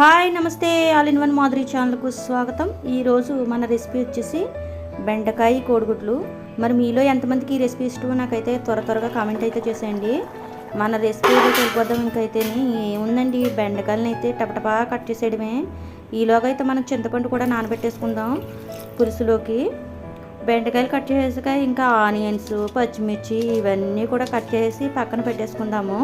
Hi నమస్తే. All in one Madhuri ఛానల్కు స్వాగతం. ఈరోజు మన రెసిపీ వచ్చేసి బెండకాయ కోడిగుడ్లు. మరి మీలో ఎంతమందికి ఈ రెసిపీ ఇష్టమో నాకైతే త్వర త్వరగా కామెంట్ అయితే చేసేయండి. మన రెసిపీలో వెళ్ళిపోదాం ఇంకైతే ఏముందండి? బెండకాయలను అయితే టపటపా కట్ చేసేయడమే. ఈలోగా అయితే మనం చింతపండు కూడా నానబెట్టేసుకుందాం పులుసులోకి. బెండకాయలు కట్ చేసాక ఇంకా ఆనియన్స్ పచ్చిమిర్చి ఇవన్నీ కూడా కట్ చేసి పక్కన పెట్టేసుకుందాము.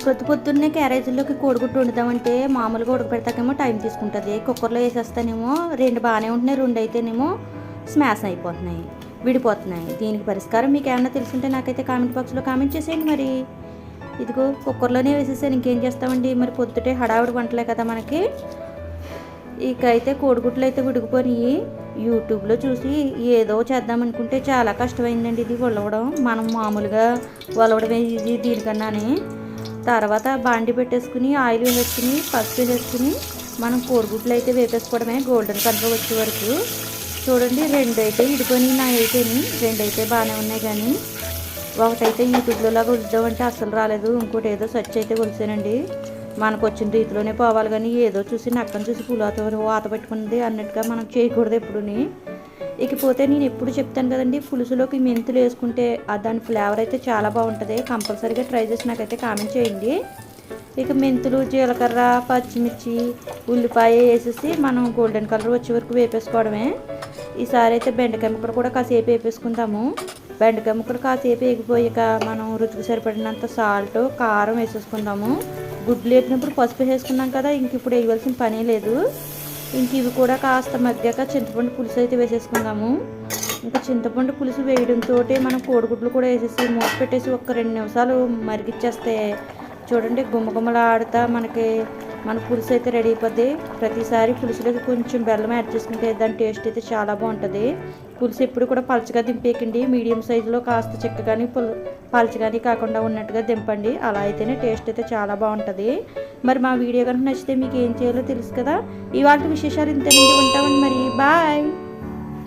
పొద్దు పొద్దున్నే క్యారేజీలోకి కోడిగుడ్డు వండుదామంటే మామూలుగా ఉడకపెడతాకేమో టైం తీసుకుంటుంది. కుక్కర్లో వేసేస్తానేమో రెండు బాగానే ఉంటున్నాయి రెండు అయితేనేమో స్మాష్ అయిపోతున్నాయి విడిపోతున్నాయి. దీనికి పరిష్కారం మీకు ఏమన్నా తెలుసుంటే నాకైతే కామెంట్ బాక్స్లో కామెంట్ చేసేయండి మరి. ఇదిగో కుక్కర్లోనే వేసేసాను ఇంకేం చేస్తామండి? మరి పొద్దుటే హడావుడి వంటలే కదా మనకి. ఇక అయితే కోడిగుడ్లు అయితే విడిగిపోయి యూట్యూబ్లో చూసి ఏదో చేద్దామనుకుంటే చాలా కష్టమైందండి ఇది వలవడం. మనం మామూలుగా వలవడమే ఈజీ దీనికన్నానే తర్వాత బాండి పెట్టేసుకుని ఆయిల్ వేసుకుని పసుపు వేసుకుని మనం కోడిగుడ్లు అయితే వేపేసుకోవడమే గోల్డెన్ కలర్ వచ్చే వరకు. చూడండి రెండు అయితే ఇదికొని నా అయితేని రెండు అయితే బాగానే ఉన్నాయి కానీ ఒకటైతే యూట్యూబ్లో లాగా ఉద్దామంటే అస్సలు రాలేదు. ఇంకోటి ఏదో సర్చ్ అయితే కొలిసానండి. మనకు వచ్చిన రీతిలోనే పోవాలి కానీ ఏదో చూసి నక్కను చూసి పులాత వాత పెట్టుకుంది అన్నట్టుగా మనం చేయకూడదు ఎప్పుడుని. ఇకపోతే నేను ఎప్పుడు చెప్తాను కదండి పులుసులోకి మెంతులు వేసుకుంటే దాని ఫ్లేవర్ అయితే చాలా బాగుంటుంది. కంపల్సరీగా ట్రై చేసి నాకైతే కామెంట్ చేయండి. ఇక మెంతులు జీలకర్ర పచ్చిమిర్చి ఉల్లిపాయ వేసేసి మనం గోల్డెన్ కలర్ వచ్చే వరకు వేపేసుకోవడమే. ఈసారి అయితే బెండకాయ ముక్కలు కూడా కాసేపు వేపేసుకుందాము. బెండకాయ ముక్కలు కాసేపు వేగిపోయాక మనం రుచికి సరిపడినంత సాల్ట్ కారం వేసేసుకుందాము. గుడ్లు వేపినప్పుడు పసుపు వేసుకున్నాం కదా ఇంక ఇప్పుడు వేయవలసిన పనే లేదు. ఇంక ఇవి కూడా కాస్త మగ్గాక చింతపండు పులుసు అయితే వేసేసుకుందాము. ఇంకా చింతపండు పులుసు వేయడంతో మనం కోడిగుడ్లు కూడా వేసేసి మూత పెట్టేసి ఒక రెండు నిమిషాలు మరిగిచ్చేస్తే చూడండి గుమ్మగుమ్మలాడుతా మనకి మన పులుసు అయితే రెడీ అయిపోద్ది. ప్రతిసారి పులుసులోకి కొంచెం బెల్లం యాడ్ చేసుకుంటే దాని టేస్ట్ అయితే చాలా బాగుంటుంది. పులుసు ఎప్పుడు కూడా పలచగా దింపేకండి మీడియం సైజులో కాస్త చిక్కగాని పులు పలచగాని కాకుండా ఉన్నట్టుగా దింపండి. అలా అయితేనే టేస్ట్ అయితే చాలా బాగుంటుంది. మరి మా వీడియో కనుక నచ్చితే మీకు ఏం చేయాలో తెలుసు కదా. ఇవాళ విశేషాలు ఇంతమంది ఉంటామండి మరి. బాయ్.